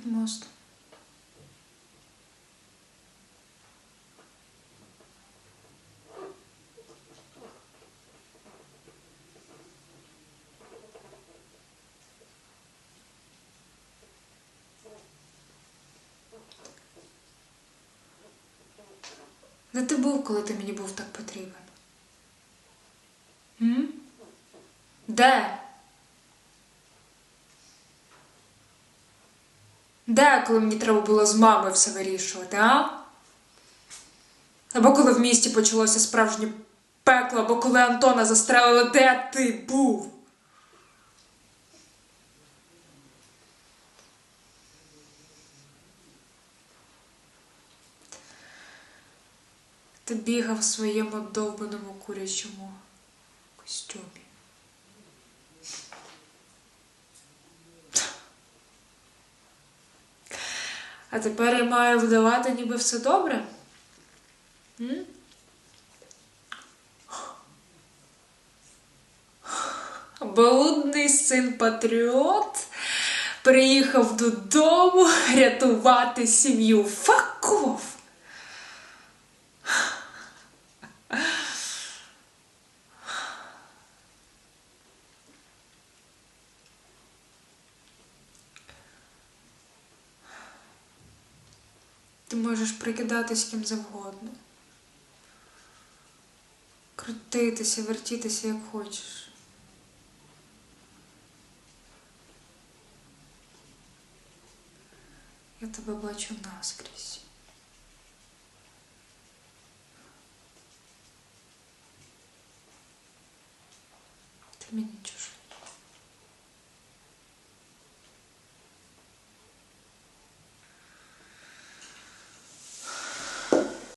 під мост. Де ти був, коли ти мені був так потрібен? М? Де? Де, коли мені треба було з мамою все вирішувати, а? Або коли в місті почалося справжнє пекло, або коли Антона застрелили, де ти був? Ти бігав в своєму довбаному курячому костюмі. А тепер я маю вдавати, ніби все добре. М? Блудний син патріот приїхав додому рятувати сім'ю. Факов! Ти можеш прикидатись ким завгодно. Крутитися, вертітися, як хочеш. Я тебе бачу наскрізь. Ти мені чужа.